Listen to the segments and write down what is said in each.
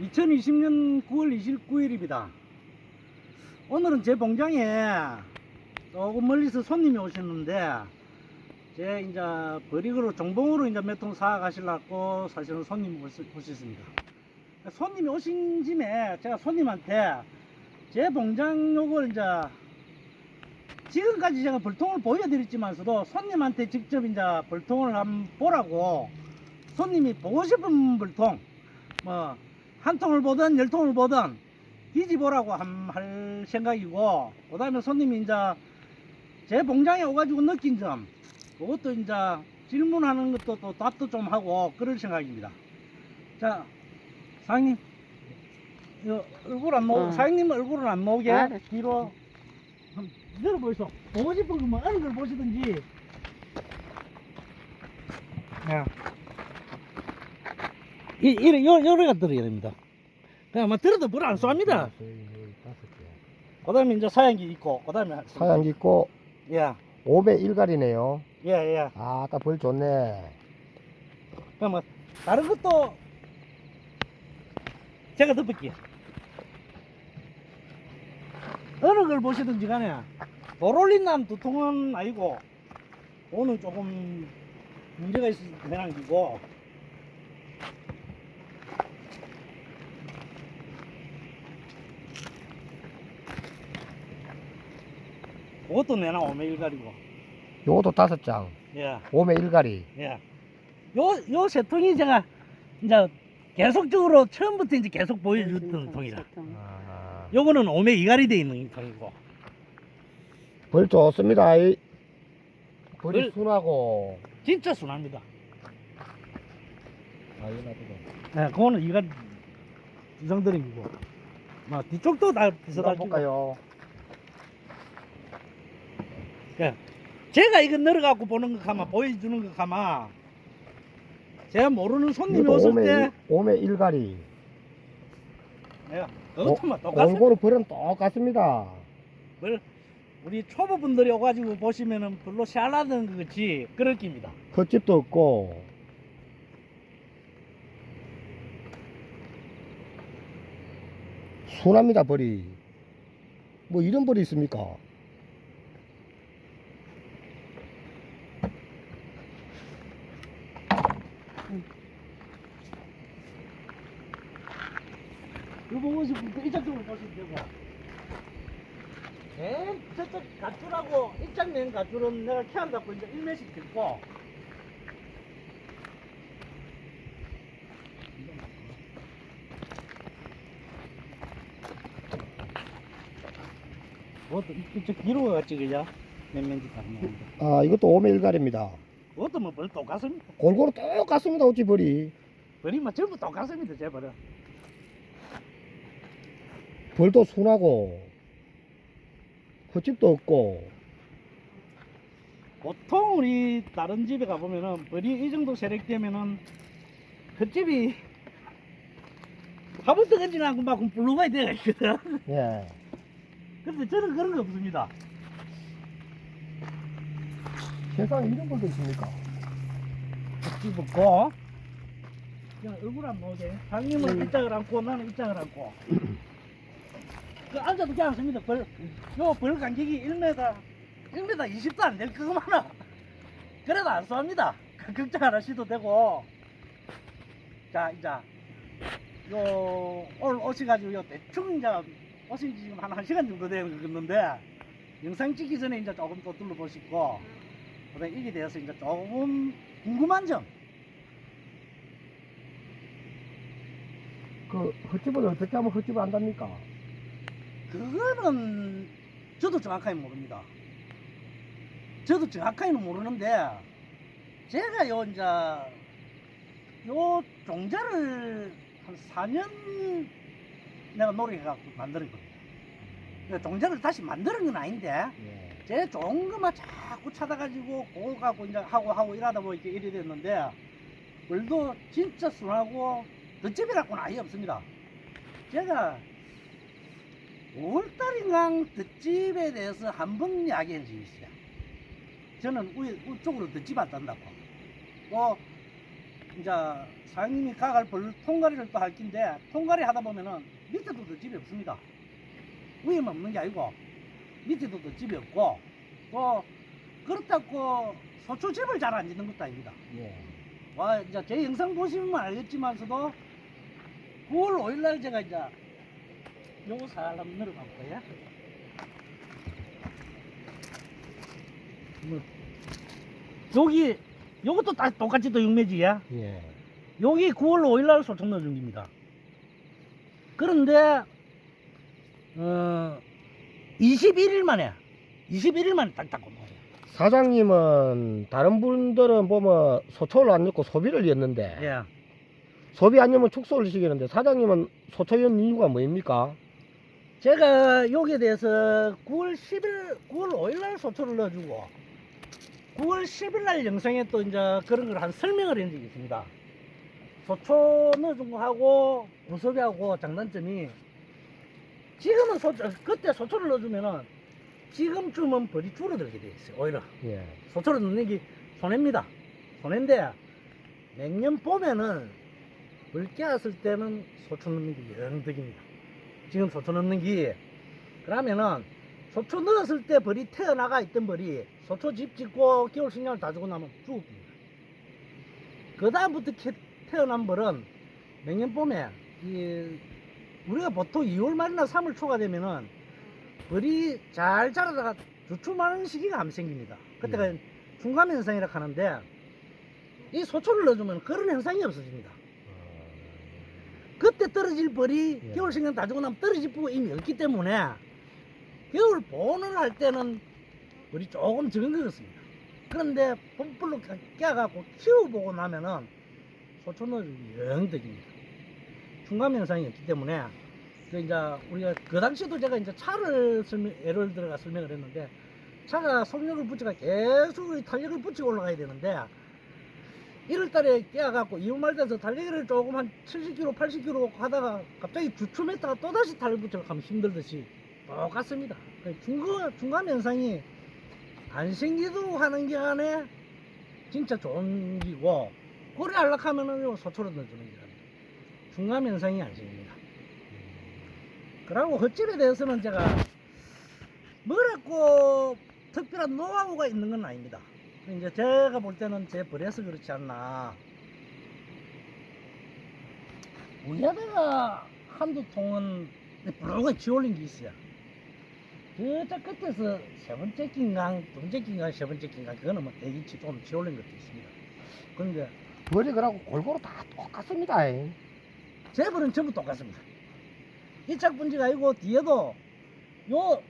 2020년 9월 29일입니다. 오늘은 제 봉장에 조금 멀리서 손님이 오셨는데, 제 이제 버리그로 정봉으로 이제 몇 통 사 가시려고 사실은 손님이 오셨- 오셨습니다. 손님이 오신 짐에 제가 손님한테 제 봉장 요걸 이제 지금까지 제가 벌통을 보여드렸지만서도 손님한테 직접 이제 벌통을 한번 보라고 손님이 보고 싶은 벌통 뭐 한 통을 보든 열 통을 보든 뒤집어라고 함- 할 생각이고 그 다음에 손님이 이제 제 봉장에 오가지고 느낀 점 그것도 이제 질문하는 것도 또 답도 좀 하고 그럴 생각입니다. 자 사장님 얼굴 안 나오 어. 사장님 얼굴은 안 나오게 알았어. 뒤로 한번 열어보이소 보고 싶은 거뭐 어느 걸 보시든지 야. 이, 이, 요, 요래가 들어야 됩니다. 그냥 뭐 들어도 뭘안 쏩니다. 그 다음에 이제 사양기 있고, 그 다음에. 사양 있고 예, 5배 1갈이네요. 예, 예. 아따 벌 좋네. 그럼 뭐, 다른 것도 제가 덮을게요. 어느 걸 보시든지 간에, 도롤린난 두 통은 아니고, 오늘 조금 문제가 있어서 기고, 그것도 내나 오메 일가리고, 요것도 다섯 장. 예. 5배 1갈이. 예. 요, 요 세 통이 제가 이제 계속적으로 처음부터 이제 계속 보여줬던 통이라. 아, 요거는 오메 이갈이 돼 있는 통이고. 벌 좋습니다. 이. 벌이 벌- 순하고. 진짜 순합니다. 아, 이거 놔두고. 예, 그거는 이갈 이상드림이고. 뭐 뒤쪽도 다 비슷하고. 볼까요? 예. 제가 이거 늘어갖고 보는 거 가마 보여주는 거 가마. 제가 모르는 손님이 이것도 왔을 5매, 때, 5매 1갈이. 예, 그것만. 골고루 벌은 똑같습니다. 뭘 우리 초보분들이 오가지고 보시면은 별로 샬라는 것 같이 그럴 깁니다. 겉집도 없고. 순합니다, 벌이. 뭐 이런 벌이 있습니까? 이거 보고 싶으면 그 이쪽으로 보시면 되고. 맨 저쪽 가줄하고 입장 낸 가줄은 내가 캐한다고 이제 1매씩 들고. 그것도 이쪽 뒤로 가지 그죠? 몇 면지 다 나오는데. 아, 이것도 5매 1갈입니다. 그것도 뭐벌 똑같습니다. 골고루 똑같습니다, 어찌 벌이. 버리면 전부 똑같습니다, 제 벌은. 벌도 순하고. 겉집도 없고. 보통 우리 다른 집에 가보면은 벌이 이 정도 세력 되면은 그 집이 화분 떠가지는 않고 막 블루가이 되어 있거든. 예. 근데 저는 그런 거 없습니다. 세상에 이런 벌도 있습니까? 집었고 그냥 얼굴 안 나오게. 장님은 입장을 안고 나는 입장을 안고. 그 앉아도 씁니다. 벌, 요벌 간격이 1m, 1m 20도 안될 거구만은. 그래도 안 쏩니다. 걱정 안 하셔도 되고. 자, 이제, 요, 오늘 오셔가지고 요 대충 이제, 오신 지 지금 한 1시간 정도 되었는데, 영상 찍기 전에 이제 조금 또 둘러보시고, 그 다음에 이게 대해서 이제 조금 궁금한 점. 그 헛집을 어떻게 하면 헛집을 안답니까? 그거는 저도 정확하게 모릅니다. 저도 정확하게는 모르는데 제가 요 이제 요 종자를 한 4년 내가 노력해갖고 만드는 겁니다. 그 종자를 다시 만드는 건 아닌데 예. 제 좋은 것만 자꾸 찾아가지고 그거 갖고 이제 하고 하고 이러다 보니까 이래 됐는데 물도 진짜 순하고 덧집이라고는 아예 없습니다. 제가 5월달인가 덧집에 대해서 한 번 이야기한 적이 있어요. 저는 우, 우쪽으로 덧집 안 딴다고. 또 이제 사장님이 가갈 벌 통가리를 또할 긴데 통가리 하다 보면은 밑에도 더 집이 없습니다. 위에만 없는 게 아니고 밑에도 더 집이 없고 또 그렇다고 소초집을 잘 안 짓는 것도 아닙니다. 예. 와 이제 제 영상 보시면 알겠지만서도 9월 5일 날 제가 이제 요거 사람 내려가 볼까요? 뭐 여기 요것도 다 똑같이 또 육매지야. 예. 여기 9월 5일 날 넣어준 겁니다. 그런데 어 21일 만에 21일 만에 딱 닦고 놓아요. 사장님은 다른 분들은 보면 소초를 안 넣고 소비를 였는데 예. 소비 안 넣으면 축소를 시키는데 사장님은 소초 연 이유가 뭐입니까? 제가 여기에 대해서 9월 10일, 9월 5일 날 소초를 넣어주고 9월 10일 날 영상에 또 이제 그런 걸 한 설명을 한 적이 있습니다. 소초 넣어준 거 하고 무소비하고 장단점이 지금은 소초, 그때 소초를 넣어주면은 지금쯤은 벌이 줄어들게 돼 있어요. 오히려 예. 소초를 넣는 게 손해입니다. 손해인데 내년 봄에는 물 깨었을 때는 소초 넣는 게 영득입니다. 지금 소초 넣는 게 그러면은 소초 넣었을 때 벌이 태어나가 있던 벌이 소초 집 짓고 겨울 식량을 다 주고 나면 죽습니다. 그 다음부터 태어난 벌은 내년 봄에 이 우리가 보통 2월 말이나 3월 초가 되면은 벌이 잘 자라다가 주춤하는 시기가 암 생깁니다. 그때가 중감 현상이라 하는데 이 소초를 넣어주면 그런 현상이 없어집니다. 그때 떨어질 벌이 예. 겨울 식량 다 주고 나면 떨어질 부가 이미 없기 때문에 겨울 보온을 할 때는 벌이 조금 적은 것 같습니다. 그런데 봄불로 깨갖고 키워보고 나면은 소초 넣어주기 영덕입니다. 중감 현상이 없기 때문에 그 이제 우리가 그 당시에도 제가 이제 차를 설명, 예를 들어가 설명을 했는데 차가 속력을 붙여가 계속 이 탄력을 붙이고 올라가야 되는데 1월달에 깨어갖고 2월 말 돼서 달리기를 조금 한 70km, 80km 하다가 갑자기 주춤했다가 또다시 달을 붙여 가면 힘들듯이 똑같습니다. 그 중간, 중간 현상이 안 생기도록 하는 게 안에 진짜 좋은 기고 고래 안락하면은 소초로 넣어주는 게 중간 현상이 안 생깁니다. 그리고 헛집에 대해서는 제가 뭐라고 특별한 노하우가 있는 건 아닙니다. 이제 제가 볼 때는 제 벌에서 그렇지 않나. 우리하다가 한두 통은 부르게 지올린 게 있어요. 저쪽 끝에서 세 번째 긴강, 두 번째 긴강, 세 번째 긴강, 그거는 뭐 대기치 좀 지올린 것도 있습니다. 그런데 머리 그라고 골고루 다 똑같습니다. 잉. 제 벌은 전부 똑같습니다. 이짝 분지가 아니고 뒤에도 요,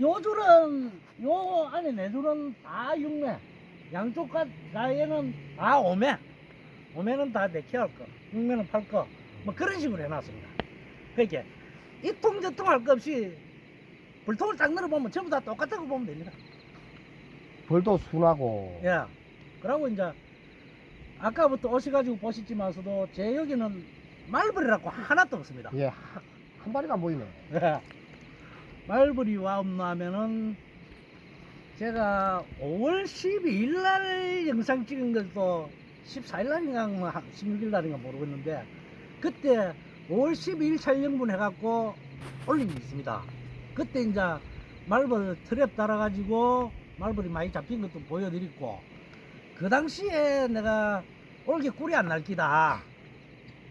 요 줄은, 요 안에 네 줄은 다 6매. 양쪽 가- 가에는 다 5매. 5매는 다 내키 할 거. 6매는 팔 거. 뭐 그런 식으로 해놨습니다. 그러니까 이통 저통 할거 없이 불통을 딱 늘어보면 전부 다 똑같다고 보면 됩니다. 벌도 순하고 예. 그러고 이제 아까부터 오셔가지고 보셨지만서도 제 여기는 말벌이라고 하나도 없습니다. 예, 하- 한 마리가 안 보이네. 예. 말벌이 와 없나 하면은 제가 5월 12일 날 영상 찍은 것도 14일 날인가 뭐 16일 날인가 모르겠는데 그때 5월 12일 촬영분 해갖고 올린 게 있습니다. 그때 이제 말벌 트랩 달아가지고 말벌이 많이 잡힌 것도 보여드렸고 그 당시에 내가 올게 꿀이 안 날 기다.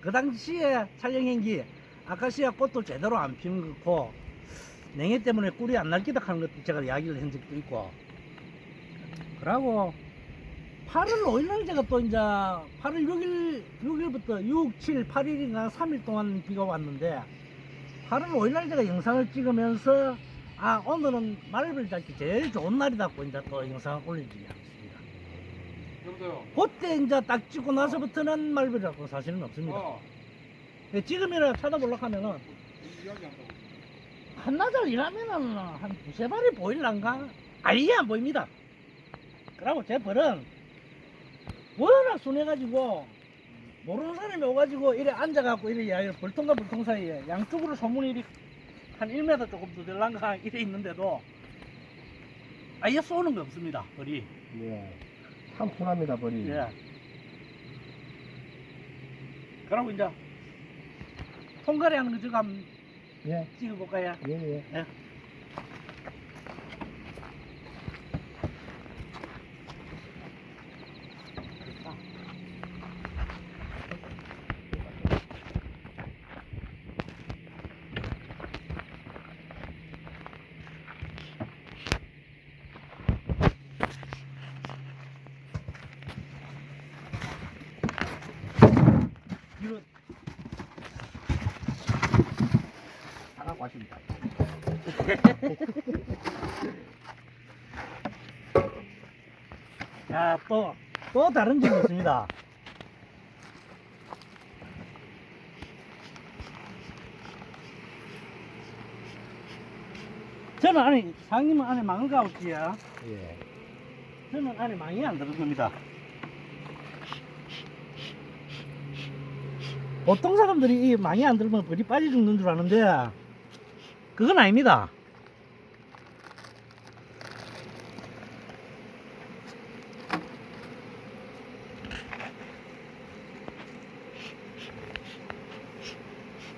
그 당시에 촬영한 게 아카시아 꽃도 제대로 안 피는 거고 냉해 때문에 꿀이 안 날 기다 하는 것도 제가 이야기를 한 적도 있고 그러고 8월 5일 날 제가 또 이제 8월 6일 6일부터 6, 7, 8일인가 3일 동안 비가 왔는데 8월 5일 날 제가 영상을 찍으면서 아 오늘은 말벌 잡기 제일 좋은 날이다고 이제 또 영상을 하겠습니다. 여보세요. 그때 이제 딱 찍고 나서부터는 말벌 잡고 사실은 없습니다. 어. 예, 지금이라 찾아보려고 하면은 이야기 한다고. 한나절 일하면은 한 두세 발이 보일란가? 아예 안 보입니다. 그러고 제 벌은 워낙 순해가지고 모르는 사람이 오가지고 이래 앉아갖고 이래 이야기를 벌통과 벌통 사이에 양쪽으로 소문이 이리 한 1m 조금 더 될란가 이래 있는데도 아예 쏘는 거 없습니다. 벌이. 예, 참 순합니다 벌이. 예. 그러고 이제 통가리 하는 거 저거 한번 예, 찍어볼까 다 갖고 왔습니다. 자, 또, 또 다른 점이 있습니다. 저는 안에, 상님은 안에 망을 가볼게요. 예. 저는 안에 망이 안 들은 겁니다. 보통 사람들이 이 망이 안 들면 벌이 빠져 죽는 줄 아는데, 그건 아닙니다.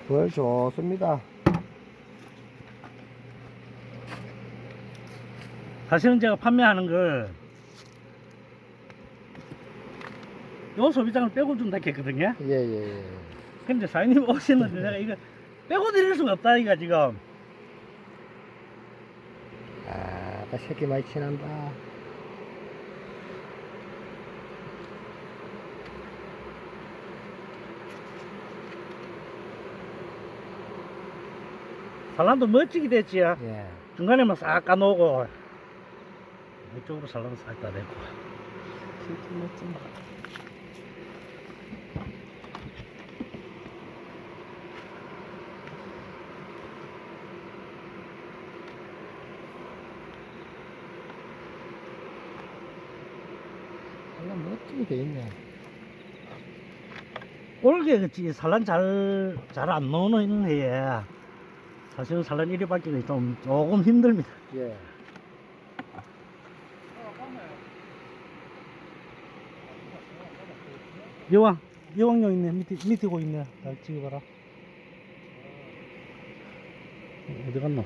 벌 좋습니다. 사실은 제가 판매하는 걸, 요 소비장을 빼고 준다 했거든요. 예, 예, 예. 근데 사장님 오시는데 내가 이거 빼고 드릴 수가 없다, 이거 지금. 아, 나 새끼 많이 친한다. 산란도 멋지게 됐지요. 예. 중간에만 싹 까놓고, 이쪽으로 산란 싹다 내고. 진짜 멋진다. 아, 멋지게 돼 있네. 올게 그치 산란 잘 잘 안 나오는 해에 사실은 산란 1위 받기가 좀 조금 힘듭니다. 예. 여왕 여왕용 있네 밑에 밑에 고 있네. 잘 찍어봐라. 어디 갔노?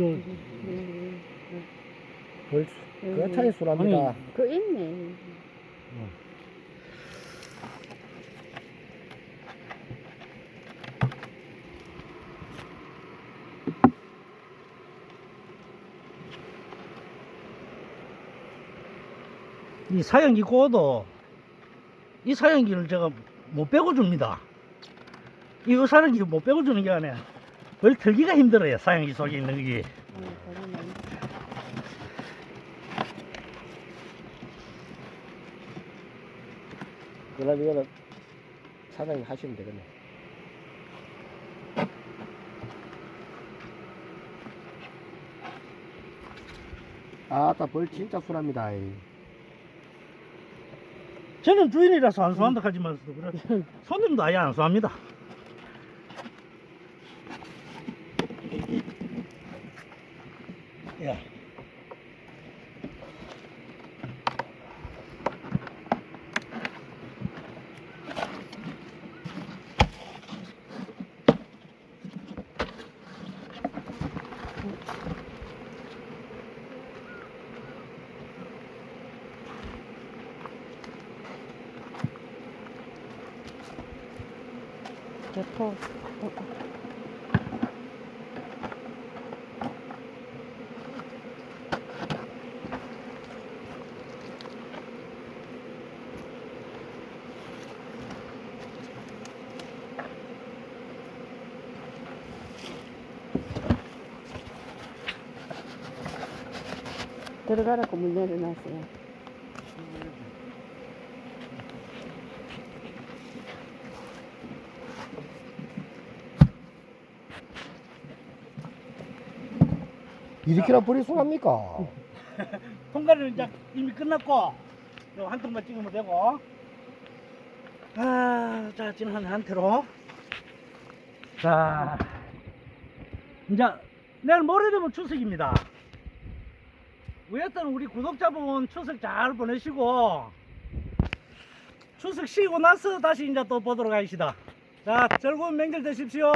요 벌, 그 차이 술합니다. 그 있네. 이 사양기 고도 이 사양기를 제가 못 빼고 줍니다. 이거 사양기 못 빼고 주는 게 아니야. 뭘 들기가 힘들어요. 사양기 속에 있는 게. 어, 그러네. 그럼 이거는 사장님 하시면 되겠네. 아따 벌 진짜 술합니다. 이. 저는 주인이라서 안 수한다 하지만 그래. 손님도 아예 안 수합니다. こう。Dur gara comunidad de nación. 이렇게나 버리수납니까? 통과는 이제 이미 끝났고 한 통만 찍으면 되고. 아자 지금 한 한태로. 자 이제 내일 모레 되면 추석입니다. 여하튼 우리 구독자분 추석 잘 보내시고 추석 쉬고 나서 다시 이제 또 보도록 하겠습니다. 자 즐거운 명절 되십시오.